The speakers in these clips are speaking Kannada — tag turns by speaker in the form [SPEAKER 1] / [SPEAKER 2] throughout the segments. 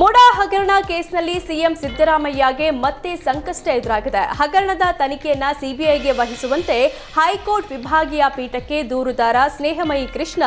[SPEAKER 1] ಮುಡಾ ಹಗರಣ ಕೇಸ್ನಲ್ಲಿ ಸಿಎಂ ಸಿದ್ದರಾಮಯ್ಯಗೆ ಮತ್ತೆ ಸಂಕಷ್ಟ ಎದುರಾಗಿದೆ. ಹಗರಣದ ತನಿಖೆಯನ್ನ ಸಿಬಿಐಗೆ ವಹಿಸುವಂತೆ ಹೈಕೋರ್ಟ್ ವಿಭಾಗೀಯ ಪೀಠಕ್ಕೆ ದೂರುದಾರ ಸ್ನೇಹಮಯಿ ಕೃಷ್ಣ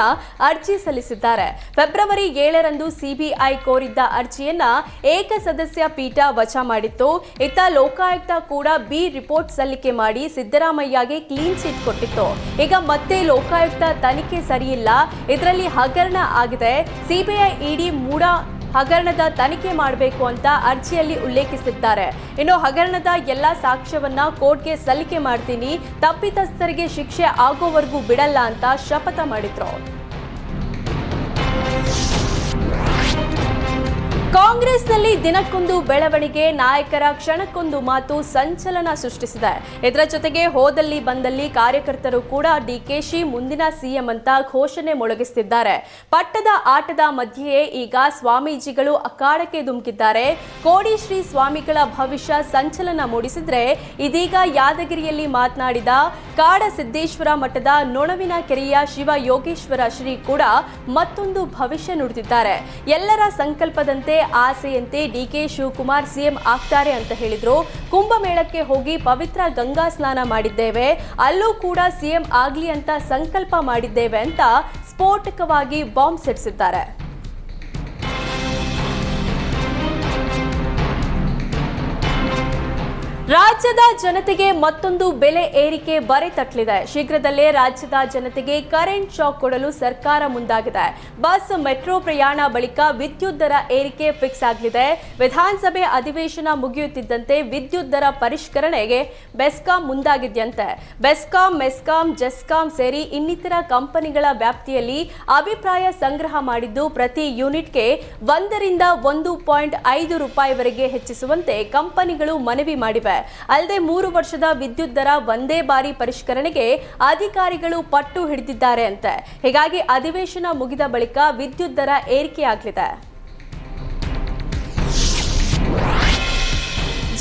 [SPEAKER 1] ಅರ್ಜಿ ಸಲ್ಲಿಸಿದ್ದಾರೆ. ಫೆಬ್ರವರಿ ಏಳರಂದು ಸಿಬಿಐ ಕೋರಿದ್ದ ಅರ್ಜಿಯನ್ನ ಏಕಸದಸ್ಯ ಪೀಠ ವಜಾ ಮಾಡಿತ್ತು. ಇತ್ತ ಲೋಕಾಯುಕ್ತ ಕೂಡ ಬಿ ರಿಪೋರ್ಟ್ ಸಲ್ಲಿಕೆ ಮಾಡಿ ಸಿದ್ದರಾಮಯ್ಯಗೆ ಕ್ಲೀನ್ ಚಿಟ್ ಕೊಟ್ಟಿತ್ತು. ಈಗ ಮತ್ತೆ ಲೋಕಾಯುಕ್ತ ತನಿಖೆ ಸರಿಯಿಲ್ಲ. ಇದರಲ್ಲಿ ಹಗರಣ ಆಗಿದೆ. ಸಿಬಿಐ ಇಡಿ ಮೂಡಾ ಹಗರಣದ ತನಿಖೆ ಮಾಡಬೇಕು ಅಂತ ಅರ್ಜಿಯಲ್ಲಿ ಉಲ್ಲೇಖಿಸಿದ್ದಾರೆ. ಇನ್ನು ಹಗರಣದ ಎಲ್ಲ ಸಾಕ್ಷ್ಯವನ್ನ ಕೋರ್ಟ್ಗೆ ಸಲ್ಲಿಕೆ ಮಾಡ್ತೀನಿ. ತಪ್ಪಿತಸ್ಥರಿಗೆ ಶಿಕ್ಷೆ ಆಗೋವರೆಗೂ ಬಿಡಲ್ಲ ಅಂತ ಶಪಥ ಮಾಡಿದ್ರು. ಕಾಂಗ್ರೆಸ್ನಲ್ಲಿ ದಿನಕ್ಕೊಂದು ಬೆಳವಣಿಗೆ, ನಾಯಕರ ಕ್ಷಣಕ್ಕೊಂದು ಮಾತು ಸಂಚಲನ ಸೃಷ್ಟಿಸಿದೆ. ಇದರ ಜೊತೆಗೆ ಹೋದಲ್ಲಿ ಬಂದಲ್ಲಿ ಕಾರ್ಯಕರ್ತರು ಕೂಡ ಡಿಕೆಶಿ, ಮುಂದಿನ ಸಿಎಂ ಅಂತ ಘೋಷಣೆ ಮೊಳಗಿಸುತ್ತಿದ್ದಾರೆ ಪಟ್ಟದ ಆಟದ ಮಧ್ಯೆಯೇ ಈಗ ಸ್ವಾಮೀಜಿಗಳು ಅಖಾಡಕ್ಕೆ ಧುಮುಕಿದ್ದಾರೆ. ಕೋಡಿ ಶ್ರೀ ಸ್ವಾಮಿಗಳ ಭವಿಷ್ಯ ಸಂಚಲನ ಮೂಡಿಸಿದ್ರೆ ಇದೀಗ ಯಾದಗಿರಿಯಲ್ಲಿ ಮಾತನಾಡಿದ ಕಾಡ ಸಿದ್ದೇಶ್ವರ ಮಠದ ನೊಣವಿನ ಕೆರೆಯ ಶಿವ ಯೋಗೇಶ್ವರ ಶ್ರೀ ಕೂಡ ಮತ್ತೊಂದು ಭವಿಷ್ಯ ನುಡಿದಿದ್ದಾರೆ. ಎಲ್ಲರ ಸಂಕಲ್ಪದಂತೆ ಆಸೆಯಂತೆ ಡಿಕೆ ಶಿವಕುಮಾರ್ ಸಿಎಂ ಆಗ್ತಾರೆ ಅಂತ ಹೇಳಿದ್ರು. ಕುಂಭಮೇಳಕ್ಕೆ ಹೋಗಿ ಪವಿತ್ರ ಗಂಗಾ ಸ್ನಾನ ಮಾಡಿದ್ದೇವೆ. ಅಲ್ಲೂ ಕೂಡ ಸಿಎಂ ಆಗ್ಲಿ ಅಂತ ಸಂಕಲ್ಪ ಮಾಡಿದ್ದೇವೆ ಅಂತ ಸ್ಫೋಟಕವಾಗಿ ಬಾಂಬ್ ಸಿಡಿಸಿದ್ದಾರೆ. ರಾಜ್ಯದ ಜನತೆಗೆ ಮತ್ತೊಂದು ಬೆಲೆ ಏರಿಕೆ ಬರೆ ತಟ್ಟಲಿದೆ. ಶೀಘ್ರದಲ್ಲೇ ರಾಜ್ಯದ ಜನತೆಗೆ ಕರೆಂಟ್ ಶಾಕ್ ಕೊಡಲು ಸರ್ಕಾರ ಮುಂದಾಗಿದೆ. ಬಸ್, ಮೆಟ್ರೋ ಪ್ರಯಾಣ ಬಳಿಕ ವಿದ್ಯುತ್ ದರ ಏರಿಕೆ ಫಿಕ್ಸ್ ಆಗಲಿದೆ. ವಿಧಾನಸಭೆ ಅಧಿವೇಶನ ಮುಗಿಯುತ್ತಿದ್ದಂತೆ ವಿದ್ಯುತ್ ದರ ಪರಿಷ್ಕರಣೆಗೆ ಬೆಸ್ಕಾಂ ಮುಂದಾಗಿದ್ಯಂತೆ. ಬೆಸ್ಕಾಂ, ಮೆಸ್ಕಾಂ, ಜೆಸ್ಕಾಂ ಸೇರಿ ಇನ್ನಿತರ ಕಂಪನಿಗಳ ವ್ಯಾಪ್ತಿಯಲ್ಲಿ ಅಭಿಪ್ರಾಯ ಸಂಗ್ರಹ ಮಾಡಿದ್ದು ಪ್ರತಿ ಯೂನಿಟ್ಗೆ ಒಂದರಿಂದ ಒಂದು ಪಾಯಿಂಟ್ ಐದು ರೂಪಾಯಿವರೆಗೆ ಹೆಚ್ಚಿಸುವಂತೆ ಕಂಪನಿಗಳು ಮನವಿ ಮಾಡಿವೆ. ಅಲ್ಲದೆ ಮೂರು ವರ್ಷದ ವಿದ್ಯುತ್ ದರ ಒಂದೇ ಬಾರಿ ಪರಿಷ್ಕರಣೆಗೆ ಅಧಿಕಾರಿಗಳು ಪಟ್ಟು ಹಿಡಿದಿದ್ದಾರೆ ಅಂತೆ. ಹೀಗಾಗಿ ಅಧಿವೇಶನ ಮುಗಿದ ಬಳಿಕ ವಿದ್ಯುತ್ ದರ ಏರಿಕೆಯಾಗಲಿದೆ.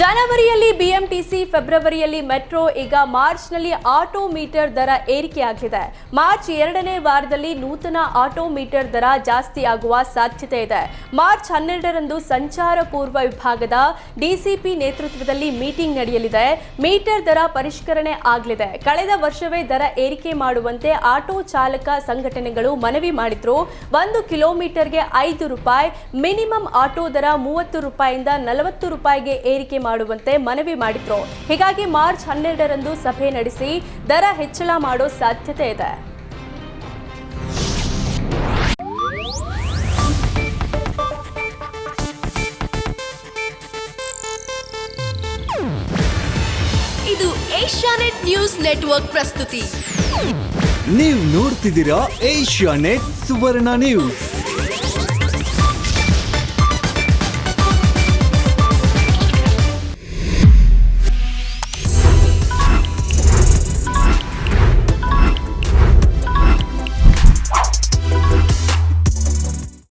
[SPEAKER 1] ಜನವರಿಯಲ್ಲಿ ಬಿಎಂಟಿಸಿ, ಫೆಬ್ರವರಿಯಲ್ಲಿ ಮೆಟ್ರೋ, ಈಗ ಮಾರ್ಚ್ನಲ್ಲಿ ಆಟೋ ಮೀಟರ್ ದರ ಏರಿಕೆಯಾಗಿದೆ. ಮಾರ್ಚ್ ಎರಡನೇ ವಾರದಲ್ಲಿ ನೂತನ ಆಟೋ ಮೀಟರ್ ದರ ಜಾಸ್ತಿ ಆಗುವ ಸಾಧ್ಯತೆ ಇದೆ. ಮಾರ್ಚ್ ಹನ್ನೆರಡರಂದು ಸಂಚಾರ ಪೂರ್ವ ವಿಭಾಗದ ಡಿಸಿಪಿ ನೇತೃತ್ವದಲ್ಲಿ ಮೀಟಿಂಗ್ ನಡೆಯಲಿದೆ. ಮೀಟರ್ ದರ ಪರಿಷ್ಕರಣೆ ಆಗಲಿದೆ. ಕಳೆದ ವರ್ಷವೇ ದರ ಏರಿಕೆ ಮಾಡುವಂತೆ ಆಟೋ ಚಾಲಕ ಸಂಘಟನೆಗಳು ಮನವಿ ಮಾಡಿದ್ರು. ಒಂದು ಕಿಲೋಮೀಟರ್ಗೆ ಐದು ರೂಪಾಯಿ, ಮಿನಿಮಮ್ ಆಟೋ ದರ ಮೂವತ್ತು ರೂಪಾಯಿಯಿಂದ ನಲವತ್ತು ರೂಪಾಯಿಗೆ ಏರಿಕೆ ಮಾಡುವಂತೆ ಮನವಿ ಮಾಡಿದ್ರು. ಹೀಗಾಗಿ ಮಾರ್ಚ್ ಹನ್ನೆರಡರಂದು ಸಭೆ ನಡೆಸಿ ದರ ಹೆಚ್ಚಳ ಮಾಡೋ ಸಾಧ್ಯತೆ ಇದೆ.
[SPEAKER 2] ಇದು ಏಷ್ಯಾನೆಟ್ ನ್ಯೂಸ್ ನೆಟ್ವರ್ಕ್ ಪ್ರಸ್ತುತಿ.
[SPEAKER 3] ನೀವು ನೋಡ್ತಿದ್ದೀರಾ ಏಷ್ಯಾ ನೆಟ್ ಸುವರ್ಣ ನ್ಯೂಸ್.